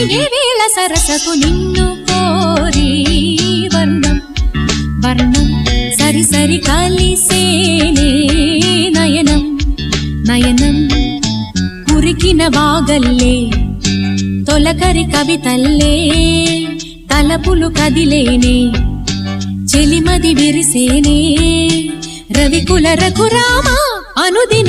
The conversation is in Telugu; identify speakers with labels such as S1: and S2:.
S1: సరసకు నిన్ను కోరి వర్ణం వర్ణం సరి సరి కలిసేనే నయనం నయనం. కురికిన వాగల్లే తొలకరి కవితల్లే తలపులు కదిలేనే చెలిమది విరిసేనే. రవికుల రఘురామ అనుది